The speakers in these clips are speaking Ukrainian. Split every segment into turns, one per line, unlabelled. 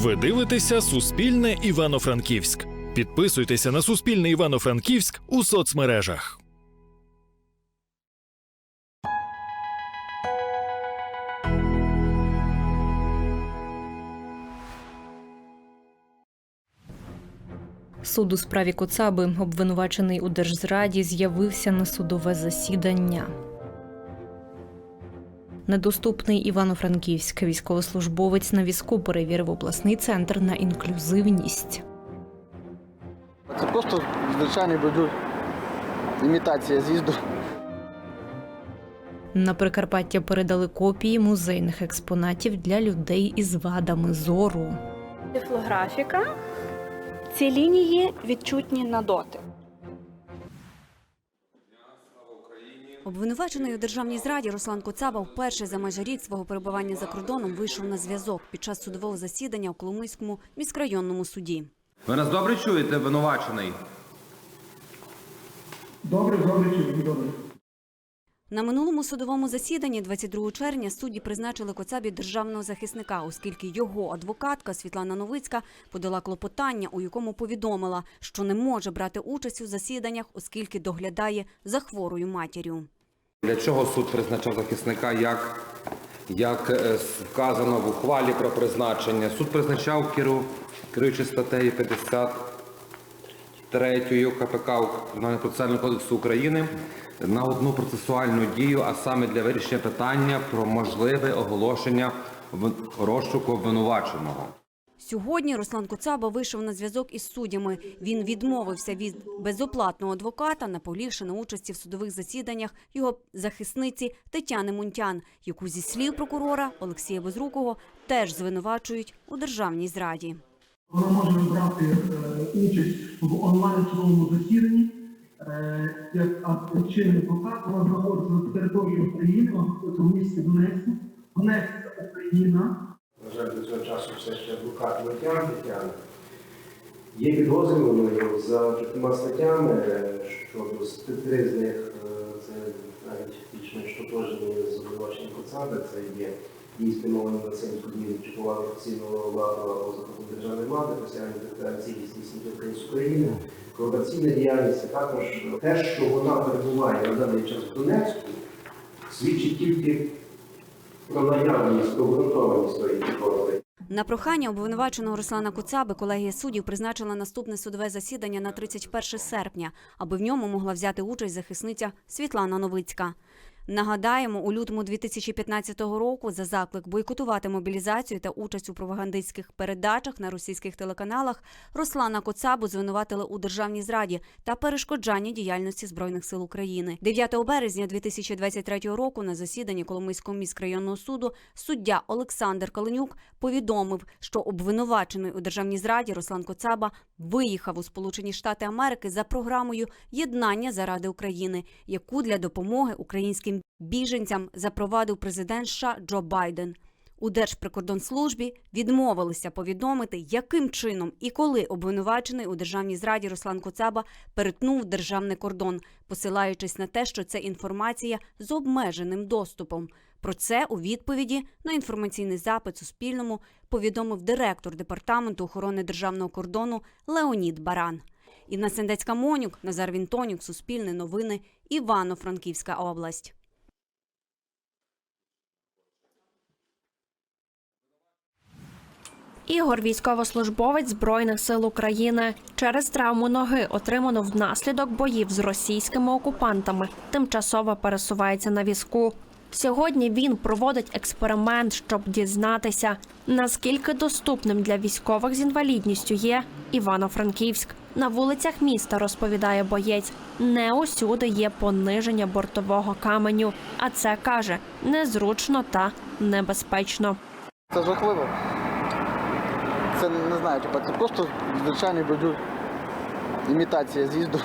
Ви дивитеся Суспільне Івано-Франківськ. Підписуйтеся на Суспільне Івано-Франківськ у соцмережах.
Суд у справі Коцаби, обвинувачений у держзраді, з'явився на судове засідання. Недоступний Івано-Франківськ військовослужбовець на візку перевірив обласний центр на інклюзивність.
Це просто звичайний бордюр. Імітація з'їзду.
На Прикарпаття передали копії музейних експонатів для людей із вадами зору.
Тифлографіка. Ці лінії відчутні на дотик.
Обвинувачений у державній зраді Руслан Коцаба вперше за майже рік свого перебування за кордоном вийшов на зв'язок під час судового засідання у Коломийському міськрайонному суді.
Ви нас добре чуєте, обвинувачений?
Добре, добре, чую, добре.
На минулому судовому засіданні 22 червня судді призначили Коцабі державного захисника, оскільки його адвокатка Світлана Новицька подала клопотання, у якому повідомила, що не може брати участь у засіданнях, оскільки доглядає за хворою матір'ю.
Для чого суд призначав захисника, як, як е, вказано в ухвалі про призначення? Суд призначав керу, керуючи статтею 53 КПК Кримінального процесуального кодексу України на одну процесуальну дію, а саме для вирішення питання про можливе оголошення в- розшуку обвинуваченого.
Сьогодні Руслан Коцаба вийшов на зв'язок із суддями. Він відмовився від безоплатного адвоката, наполігши на участі в судових засіданнях його захисниці Тетяни Мунтян, яку зі слів прокурора Олексія Безрукого теж звинувачують у державній зраді.
Вона може брати е, участь в онлайн судовому засіданні. Е, як чинний адвокат, вона знаходиться на території України, в місті Донецьку. Донецьк це Україна.
На жаль, до цього часу все ще адвокат Летян Тетяна. Є підозрюваною за чотирма статтями, е, щодо три з них це навіть більш-менш тотожні з обвинуваченням Коцаби, це є дії спрямовані на дію чи повагу офіційного владу або закону державної влади, посягання територіальної цілісності України України, колабораційна діяльність, також те, що вона перебуває на даний час в Донецьку, свідчить тільки про наявність, про обґрунтованість своєї підозри.
На прохання обвинуваченого Руслана Куцаби колегія суддів призначила наступне судове засідання на 31 серпня, аби в ньому могла взяти участь захисниця Світлана Новицька. Нагадаємо, у лютому 2015 року за заклик бойкотувати мобілізацію та участь у пропагандистських передачах на російських телеканалах Руслана Коцабу звинуватили у державній зраді та перешкоджанні діяльності збройних сил України. 9 березня 2023 року на засіданні Коломийського міськрайонного суду суддя Олександр Каленюк повідомив, що обвинувачений у державній зраді Руслан Коцаба виїхав у Сполучені Штати Америки за програмою Єднання заради України, яку для допомоги українським біженцям запровадив президент США Джо Байден. У Держприкордонслужбі відмовилися повідомити, яким чином і коли обвинувачений у державній зраді Руслан Коцаба перетнув державний кордон, посилаючись на те, що це інформація з обмеженим доступом. Про це у відповіді на інформаційний запит Суспільному повідомив директор департаменту охорони державного кордону Леонід Баран. Інна Сендецька Монюк, Назар Вінтонюк, Суспільне новини, Івано-Франківська область.
Ігор військовослужбовець Збройних сил України через травму ноги, отриману внаслідок боїв з російськими окупантами, тимчасово пересувається на візку. Сьогодні він проводить експеримент, щоб дізнатися, наскільки доступним для військових з інвалідністю є Івано-Франківськ. На вулицях міста розповідає боєць, не усюди є пониження бортового каменю, а це каже незручно та небезпечно.
Це жахливо. Це не знаю, типа, це просто звичайний бордюр. Імітація з'їзду.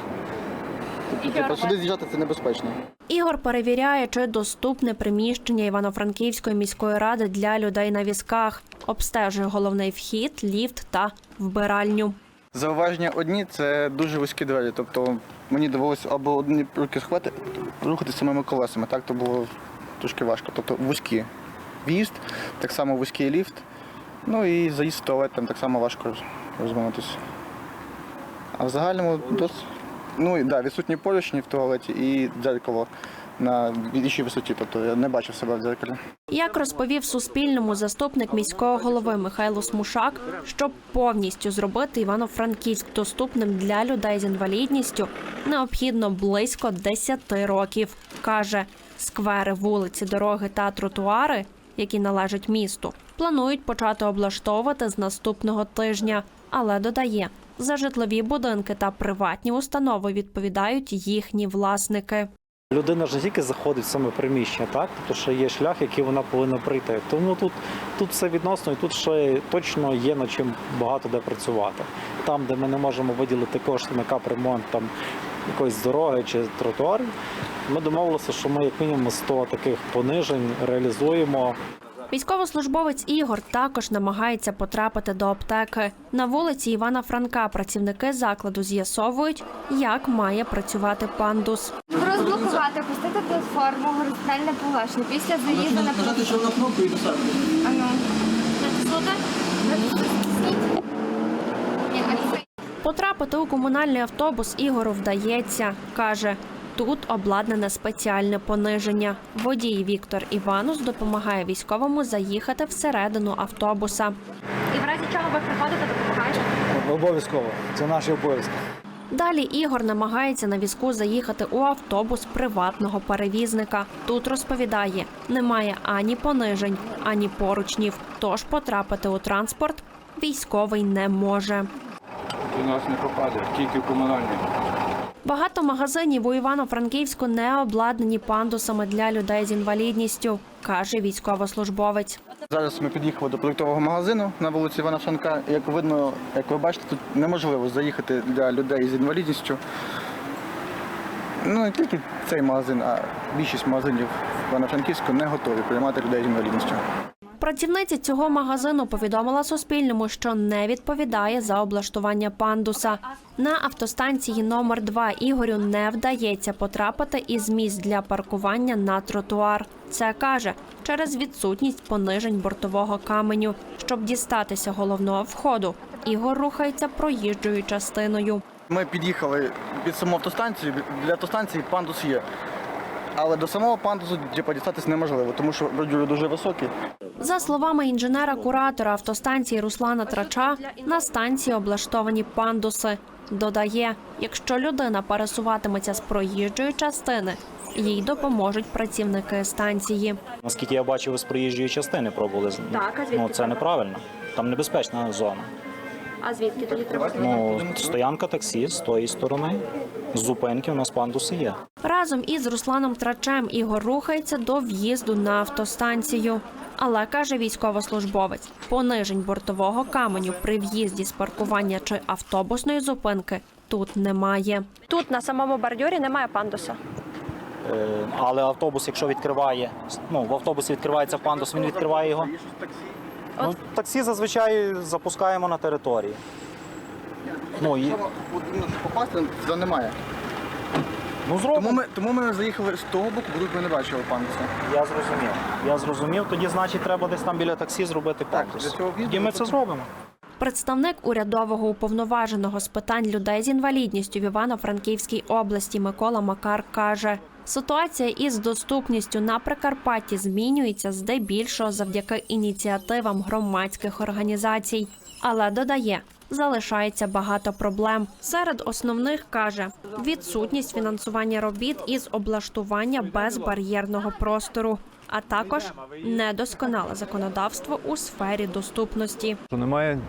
Тобто, сюди з'їжджати це небезпечно.
Ігор перевіряє, чи доступне приміщення Івано-Франківської міської ради для людей на візках. Обстежує головний вхід, ліфт та вбиральню.
Зауваження одні це дуже вузькі двері. Тобто мені довелося або одні руки схвати, рухати самими колесами. Так то було трошки важко. Тобто вузькі в'їзд, так само вузький ліфт Ну і заїзд в туалет там так само важко роз- розминутися. А в загальному досить. Ну да, відсутні поручні в туалеті і дзеркало на більшій висоті, тобто я не бачив себе в дзеркалі.
Як розповів Суспільному заступник міського голови Михайло Смушак, щоб повністю зробити Івано-Франківськ доступним для людей з інвалідністю, необхідно близько 10 років. каже, сквери, вулиці, дороги та тротуари, які належать місту, планують почати облаштовувати з наступного тижня, але додає. За житлові будинки та приватні установи відповідають їхні власники.
Людина ж тільки заходить в саме приміщення, так? Тобто ще є шлях, який вона повинна пройти. Тому тут, тут все відносно, і тут ще точно є над чим багато де працювати. Там, де ми не можемо виділити кошти на капремонт там, якоїсь дороги чи тротуарів, ми домовилися, що ми як мінімум 100 таких понижень реалізуємо.
Військовослужбовець Ігор також намагається потрапити до аптеки. На вулиці Івана Франка працівники закладу з'ясовують, як має працювати пандус.
Розблокувати, пустити платформу, горизонтальне положення. Після заїзду на
кнопку і
Потрапити у комунальний автобус Ігору вдається. каже, тут обладнане спеціальне пониження. Водій Віктор Іванус допомагає військовому заїхати всередину автобуса.
І в разі чого ви приходите, допомагаєте?
Обов'язково, це наші обов'язки.
Далі Ігор намагається на візку заїхати у автобус приватного перевізника. Тут розповідає, немає ані понижень, ані поручнів. Тож потрапити у транспорт військовий не може.
У нас не попаде, тільки комунальний.
Багато магазинів у Івано-Франківську не обладнані пандусами для людей з інвалідністю, каже військовослужбовець.
Зараз ми під'їхали до продуктового магазину на вулиці Івана Франка. Як видно, як ви бачите, тут неможливо заїхати для людей з інвалідністю. Ну, не тільки цей магазин, а більшість магазинів Івано-Франківську не готові приймати людей з інвалідністю.
Працівниця цього магазину повідомила Суспільному, що не відповідає за облаштування пандуса. На автостанції номер 2 Ігорю не вдається потрапити із місць для паркування на тротуар. Це каже через відсутність понижень бортового каменю. Щоб дістатися головного входу, Ігор рухається проїжджою частиною.
Ми під'їхали під саму автостанцію. Для автостанції пандус є. Але до самого пандусу типу, дістатись неможливо, тому що бордюри дуже високі.
За словами інженера-куратора автостанції Руслана Трача, на станції облаштовані пандуси. Додає, якщо людина пересуватиметься з проїжджої частини, їй допоможуть працівники станції.
Наскільки я бачив, ви з проїжджої частини пробували.
Так,
Ну, це неправильно. Там небезпечна зона.
А звідки тоді треба?
Ну, стоянка таксі з тої сторони. З зупинки у нас пандуси є.
Разом із Русланом Трачем Ігор рухається до в'їзду на автостанцію. Але каже військовослужбовець, понижень бортового каменю при в'їзді з паркування чи автобусної зупинки тут немає.
Тут на самому бордюрі немає пандуса.
Е, Але автобус, якщо відкриває, ну в автобусі відкривається пандус, він відкриває його. Ну, таксі зазвичай запускаємо на території. Ну, і,
Попасти туди немає.
Ну
Тому
зробимо.
ми, тому ми заїхали з того боку, бо тут ми не бачили пандуса.
Я зрозумів. Я зрозумів. Тоді, значить, треба десь там біля таксі зробити
Так,
пандус.
для цього в'їзду
Тоді ми це зробимо.
Представник урядового уповноваженого з питань людей з інвалідністю в Івано-Франківській області Микола Макар каже: ситуація із доступністю на Прикарпатті змінюється здебільшого завдяки ініціативам громадських організацій, але додає. Залишається багато проблем. Серед основних каже відсутність фінансування робіт із облаштування безбар'єрного простору, а також недосконале законодавство у сфері доступності.
Немає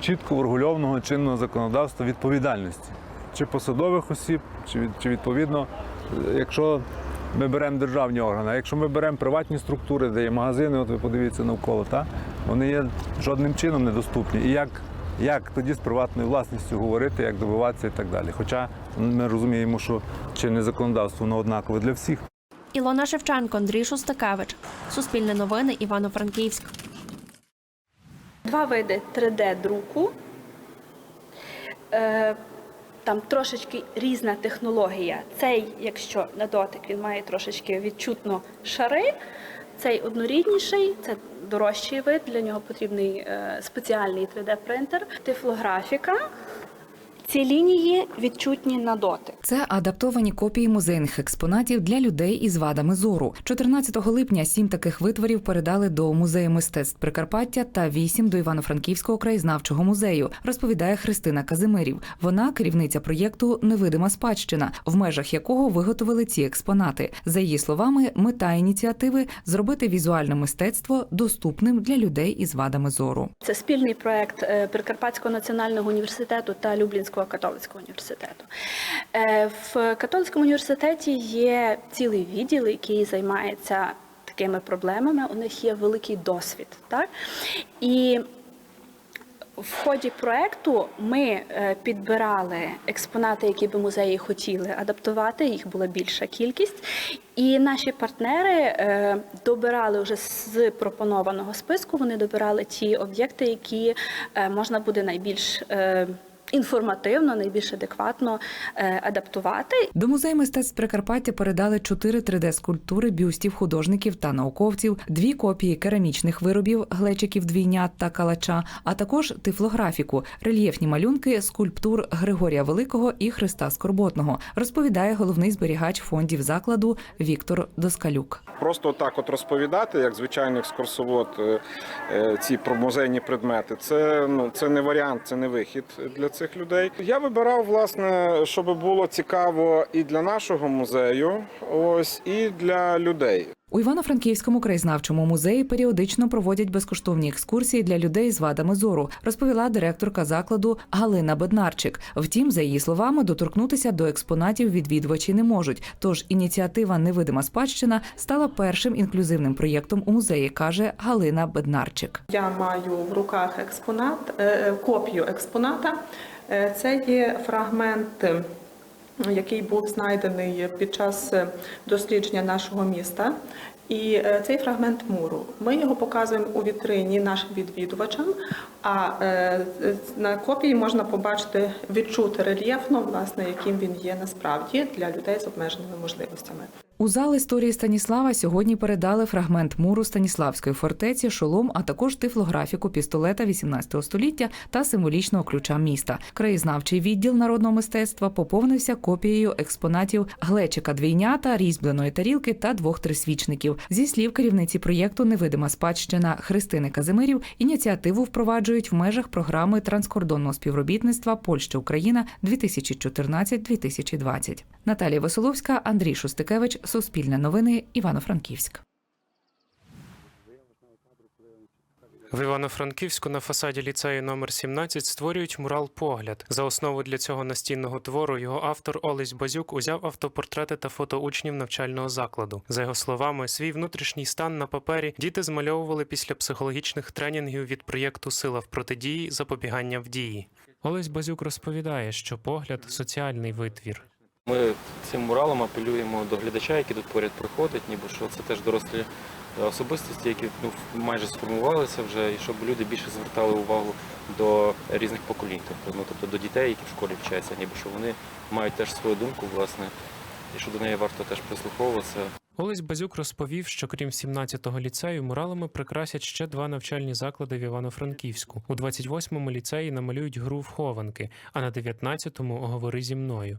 чітко врегульованого чинного законодавства відповідальності. Чи посадових осіб, чи, від- чи відповідно, якщо ми беремо державні органи, а якщо ми беремо приватні структури, де є магазини, от ви подивіться навколо, та, вони є жодним чином недоступні. І як, як тоді з приватною власністю говорити, як добиватися і так далі. Хоча ми розуміємо, що чинне законодавство воно однакове для всіх.
Ілона Шевченко, Андрій Шустакевич. Суспільне новини Івано-Франківськ.
Два види 3D-друку. Е, там трошечки різна технологія. Цей, якщо на дотик, він має трошечки відчутно шари. Цей однорідніший, це дорожчий вид, для нього потрібний е, спеціальний 3D-принтер, тифлографіка. Ці лінії відчутні на дотик.
Це адаптовані копії музейних експонатів для людей із вадами зору. 14 липня сім таких витворів передали до музею мистецтв Прикарпаття та вісім до Івано-Франківського краєзнавчого музею. Розповідає Христина Казимирів. Вона керівниця проєкту Невидима спадщина, в межах якого виготовили ці експонати. За її словами, мета ініціативи зробити візуальне мистецтво доступним для людей із вадами зору.
Це спільний проект е, Прикарпатського національного університету та Люблінського католицького університету. Е, В католицькому університеті є цілий відділ, який займається такими проблемами. У них є великий досвід. Так? І в ході проекту ми е, підбирали експонати, які би музеї хотіли адаптувати. Їх була більша кількість. І наші партнери е, добирали вже з пропонованого списку. Вони добирали ті об'єкти, які можна буде найбільш інформативно, найбільш адекватно е, адаптувати.
До музею мистецтв Прикарпаття передали чотири 3D-скульптури бюстів художників та науковців, дві копії керамічних виробів глечиків двійнят та калача, а також тифлографіку, рельєфні малюнки скульптур Григорія Великого і Христа Скорботного, розповідає головний зберігач фондів закладу Віктор Доскалюк.
Просто так от розповідати, як звичайний екскурсовод, е, е, ці про музейні предмети, це ну це не варіант, це не вихід для цих людей. Я вибирав, власне, щоб було цікаво і для нашого музею, ось і для людей.
У Івано-Франківському краєзнавчому музеї періодично проводять безкоштовні екскурсії для людей з вадами зору, розповіла директорка закладу Галина Беднарчик. Втім, за її словами, доторкнутися до експонатів відвідувачі не можуть. Тож ініціатива Невидима спадщина стала першим інклюзивним проєктом у музеї, каже Галина Беднарчик.
Я маю в руках експонат, е, копію експоната. Е, Це є фрагмент, е, який був знайдений під час е, дослідження нашого міста. І е, цей фрагмент муру. Ми його показуємо у вітрині нашим відвідувачам. А е, на копії можна побачити, відчути рельєфно, власне, яким він є насправді для людей з обмеженими можливостями.
У зал історії Станіслава сьогодні передали фрагмент муру Станіславської фортеці, шолом, а також тифлографіку пістолета 18 століття та символічного ключа міста. Краєзнавчий відділ народного мистецтва поповнився копією експонатів глечика двійнята, різьбленої тарілки та двох трисвічників. Зі слів керівниці проєкту Невидима спадщина Христини Казимирів ініціативу впроваджують в межах програми транскордонного співробітництва Польща Україна 2014-2020. Наталія Веселовська, Андрій Шустикевич, Суспільне новини, Івано-Франківськ.
В Івано-Франківську на фасаді ліцею номер 17 створюють мурал Погляд. За основу для цього настінного твору його автор Олесь Базюк узяв автопортрети та фото учнів навчального закладу. За його словами, свій внутрішній стан на папері діти змальовували після психологічних тренінгів від проєкту Сила в протидії запобігання в дії. Олесь Базюк розповідає, що погляд соціальний витвір.
Ми цим муралом апелюємо до глядача, який тут поряд приходить, ніби що це теж дорослі особистості, які ну, майже сформувалися вже, і щоб люди більше звертали увагу до різних поколінь, тобто, ну, тобто до дітей, які в школі вчаться, ніби що вони мають теж свою думку, власне, і що до неї варто теж прислуховуватися.
Олесь Базюк розповів, що крім 17-го ліцею, муралами прикрасять ще два навчальні заклади в Івано-Франківську. У 28-му ліцеї намалюють гру в хованки, а на 19-му – «Говори зі мною.